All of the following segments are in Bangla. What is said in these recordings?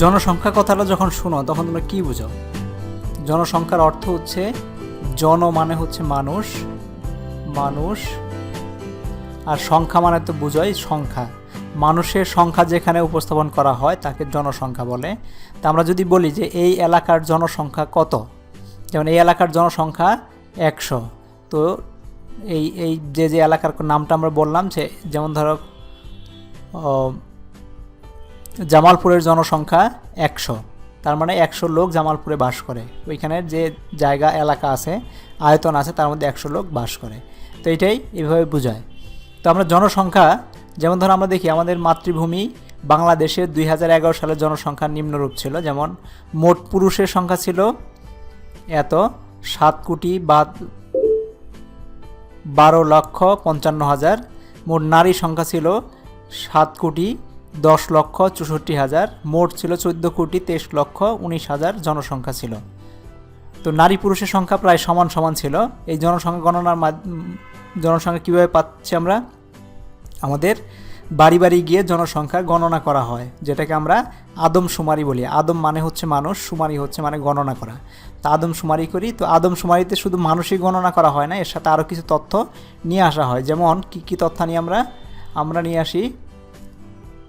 জনসংখ্যা কথাটা যখন শুনো, তখন তোমরা কি বুঝো? জনসংখ্যার অর্থ হচ্ছে জন মানে হচ্ছে মানুষ মানুষ, আর সংখ্যা মানে তো বুঝোই সংখ্যা। মানুষের সংখ্যা যেখানে উপস্থাপন করা হয়, তাকে জনসংখ্যা বলে। তা আমরা যদি বলি যে এই এলাকার জনসংখ্যা কত? যেমন এই এলাকার জনসংখ্যা একশো। তো এই এই যে যে এলাকার নামটা আমরা বললাম যে, যেমন ধরো জামালপুরের জনসংখ্যা একশো। তার মানে একশো লোক জামালপুরে বাস করে। ওইখানের যে জায়গা, এলাকা আছে, আয়তন আছে, তার মধ্যে একশো লোক বাস করে। তো এটাই এভাবে বোঝায়। তো আমরা জনসংখ্যা, যেমন ধরো আমরা দেখি, আমাদের মাতৃভূমি বাংলাদেশের দুই হাজার এগারো সালের জনসংখ্যা নিম্নরূপ ছিল। যেমন মোট পুরুষের সংখ্যা ছিল এত, সাত কোটি বা বারো লক্ষ পঞ্চান্ন হাজার। মোট নারী সংখ্যা ছিল সাত কোটি দশ লক্ষ চৌষট্টি হাজার, মোট ছিল চোদ্দ কোটি তেইশ লক্ষ উনিশ হাজার জনসংখ্যা ছিল। তো নারী পুরুষের সংখ্যা প্রায় সমান সমান ছিল। এই জনসংখ্যা গণনার জনসংখ্যা কীভাবে পাচ্ছি আমরা? আমাদের বাড়ি বাড়ি গিয়ে জনসংখ্যা গণনা করা হয়, যেটাকে আমরা আদম সুমারি বলি। আদম মানে হচ্ছে মানুষ, সুমারি হচ্ছে মানে গণনা করা। তা আদম সুমারি করি, তো আদম সুমারিতে শুধু মানুষই গণনা করা হয় না, এর সাথে আরও কিছু তথ্য নিয়ে আসা হয়। যেমন কী কী তথ্য নিয়ে আমরা আমরা নিয়ে আসি?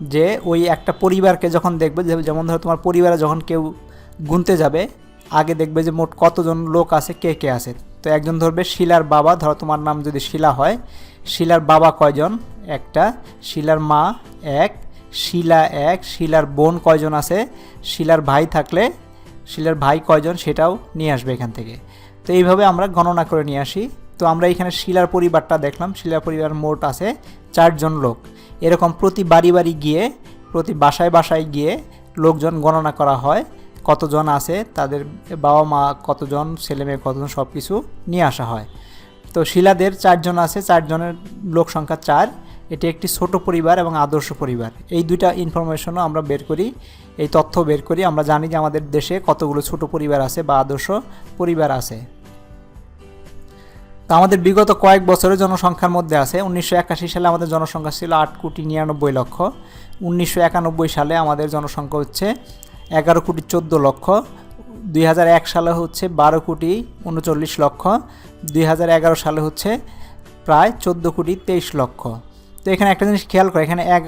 যে ওই একটা পরিবারকে যখন দেখবে যেমন ধরো তোমার পরিবারে যখন কেউ গুনতে যাবে, আগে দেখবে যে মোট কতজন লোক আছে, কে কে আছে। তো একজন ধরবে শিলার বাবা, ধরো তোমার নাম যদি শিলা হয়, শিলার বাবা কয়জন? একটা, শিলার মা এক, শিলা এক, শিলার বোন কয়জন আছে? শিলার ভাই থাকলে শিলার ভাই কয়জন সেটাও নিয়ে আসবে এখান থেকে। তো এইভাবে আমরা গণনা করে নিয়ে আসি। তো আমরা এখানে শিলার পরিবারটা দেখলাম, শিলার পরিবার মোট আছে চারজন লোক। এরকম প্রতি বাড়ি বাড়ি গিয়ে, প্রতি বাসায় বাসায় গিয়ে লোকজন গণনা করা হয়, কতজন আছে, তাদের বাবা মা কতজন, ছেলে মেয়ে কতজন সব কিছু নিয়ে আসা হয়। তো শিলাদের চারজন আছে, চারজনের লোক সংখ্যা চার। এটি একটি ছোট পরিবার এবং আদর্শ পরিবার। এই দুইটা ইনফরমেশনও আমরা বের করি, এই তথ্য বের করি। আমরা জানি যে আমাদের দেশে কতগুলো ছোট পরিবার আছে বা আদর্শ পরিবার আছে। তো আমাদের বিগত কয়েক বছরের জনসংখ্যার মধ্যে আছে। উনিশশো একাশি সালে আমাদের জনসংখ্যা ছিল আট কোটি নিরানব্বই লক্ষ। উনিশশো একানব্বই সালে আমাদের জনসংখ্যা হচ্ছে এগারো কোটি চোদ্দ লক্ষ। দুই হাজার এক সালে হচ্ছে বারো কোটি উনচল্লিশ লক্ষ। দুই হাজার এগারো সালে হচ্ছে প্রায় চোদ্দ কোটি তেইশ লক্ষ। তো এখানে একটা জিনিস খেয়াল করে, এখানে এক,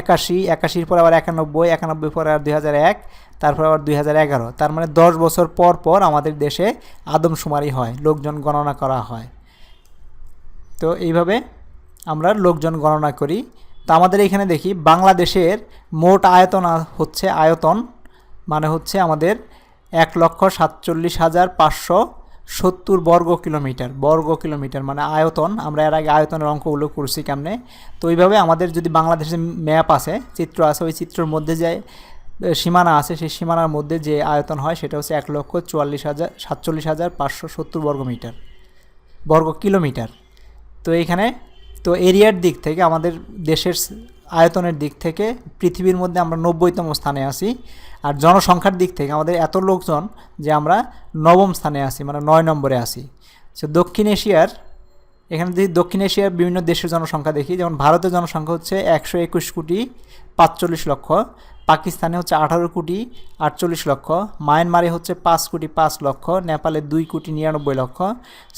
একাশি, একাশির পর আবার একানব্বই একানব্বই পর আবার দুই হাজার এক, তারপর আবার দুই হাজার এগারো। তার মানে দশ বছর পর পর আমাদের দেশে আদমশুমারি হয়, লোকজন গণনা করা হয়। তো এইভাবে আমরা লোকজন গণনা করি। তো আমাদের এখানে দেখি বাংলাদেশের মোট আয়তন হচ্ছে আয়তন মানে হচ্ছে আমাদের এক লক্ষ সাতচল্লিশ হাজার পাঁচশো সত্তর বর্গ কিলোমিটার বর্গ কিলোমিটার মানে আয়তন। আমরা এর আগে আয়তনের অঙ্কগুলো করছি কেমনে? তো এইভাবে আমাদের যদি বাংলাদেশের ম্যাপ আছে, চিত্র আছে, ওই চিত্রের মধ্যে যে সীমানা আছে, সেই সীমানার মধ্যে যে আয়তন হয়, সেটা হচ্ছে এক লক্ষ চুয়াল্লিশ হাজার, সাতচল্লিশ হাজার পাঁচশো সত্তর বর্গ মিটার, বর্গ কিলোমিটার। তো এইখানে তো এরিয়ার দিক থেকে আমাদের দেশের আয়তনের দিক থেকে পৃথিবীর মধ্যে আমরা নব্বইতম স্থানে আছি। আর জনসংখ্যার দিক থেকে আমাদের এত লোকজন যে আমরা নবম স্থানে আছি মানে নয় নম্বরে আছি। সো দক্ষিণ এশিয়ার, এখানে যদি দক্ষিণ এশিয়ার বিভিন্ন দেশের জনসংখ্যা দেখি, যেমন ভারতের জনসংখ্যা হচ্ছে একশো একুশ কোটি পাঁচচল্লিশ লক্ষ, পাকিস্তানে হচ্ছে আঠারো কোটি আটচল্লিশ লক্ষ, মায়ানমারে হচ্ছে পাঁচ কোটি পাঁচ লক্ষ, নেপালে দুই কোটি নিরানব্বই লক্ষ,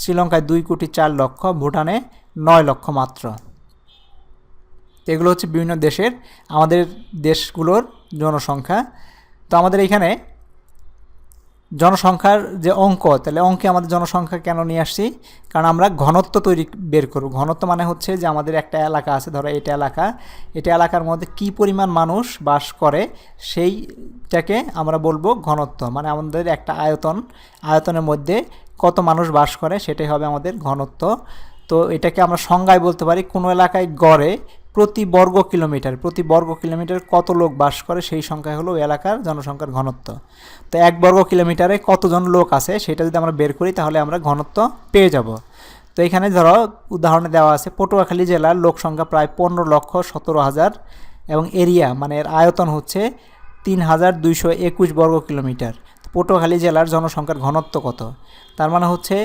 শ্রীলঙ্কায় দুই কোটি চার লক্ষ, ভুটানে নয় লক্ষ মাত্র। তো এগুলো হচ্ছে বিভিন্ন দেশের, আমাদের দেশগুলোর জনসংখ্যা। তো আমাদের এখানে জনসংখ্যার যে অঙ্ক, তাহলে অঙ্কে আমাদের জনসংখ্যা কেন নিয়ে আসছি? কারণ আমরা ঘনত্ব তৈরি বের করব। ঘনত্ব মানে হচ্ছে যে আমাদের একটা এলাকা আছে, ধরো এটা এলাকা। এটা এলাকার মধ্যে কি পরিমাণ মানুষ বাস করে, সেইটাকে আমরা বলব ঘনত্ব। মানে আমাদের একটা আয়তন, আয়তনের মধ্যে কত মানুষ বাস করে, সেটাই হবে আমাদের ঘনত্ব। তো এটাকে আমরা সংজ্ঞায় বলতে পারি, কোনো এলাকায় গড়ে প্রতি বর্গ কিলোমিটার, প্রতি বর্গ কিলোমিটার কত লোক বাস করে সেই সংখ্যা হলো এলাকার জনসংখ্যার ঘনত্ব। তো এক বর্গ কিলোমিটারে কতজন লোক আছে সেটা যদি আমরা বের করি তাহলে আমরা ঘনত্ব পেয়ে যাব। তো এখানে ধরো উদাহরণে দেওয়া আছে, পটুয়াখালী জেলার লোক সংখ্যা প্রায় পনেরো লক্ষ সতেরো হাজার এবং এরিয়া মানে এর আয়তন হচ্ছে তিন হাজার দুইশো একুশ বর্গ কিলোমিটার। পটুয়াখালী জেলার জনসংখ্যার ঘনত্ব কত? তার মানে হচ্ছে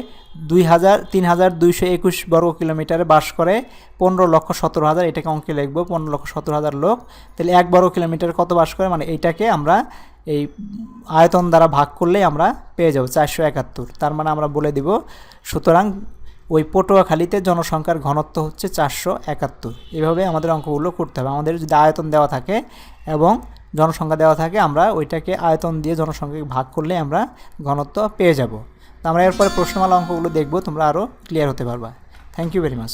দুই হাজার, তিন হাজার দুইশো একুশ বর্গ কিলোমিটারে বাস করে পনেরো লক্ষ সতেরো হাজার, এটাকে অঙ্কে লিখব, পনেরো লক্ষ সতেরো হাজার লোক। তাহলে এক বর্গ কিলোমিটার কত বাস করে? মানে এইটাকে আমরা এই আয়তন দ্বারা ভাগ করলেই আমরা পেয়ে যাব, চারশো একাত্তর। তার মানে আমরা বলে দিব, সুতরাং ওই পটুয়াখালীতে জনসংখ্যার ঘনত্ব হচ্ছে চারশো একাত্তর। এভাবে আমাদের অঙ্কগুলো করতে হবে। আমাদের যদি আয়তন দেওয়া থাকে এবং জনসংখ্যা দেওয়া থাকে, আমরা ওইটাকে আয়তন দিয়ে জনসংখ্যাকে ভাগ করলে আমরা ঘনত্ব পেয়ে যাব। তো আমরা এরপরে প্রশ্নমালা অঙ্কগুলো দেখব, তোমরা আরও ক্লিয়ার হতে পারবা। Thank you very much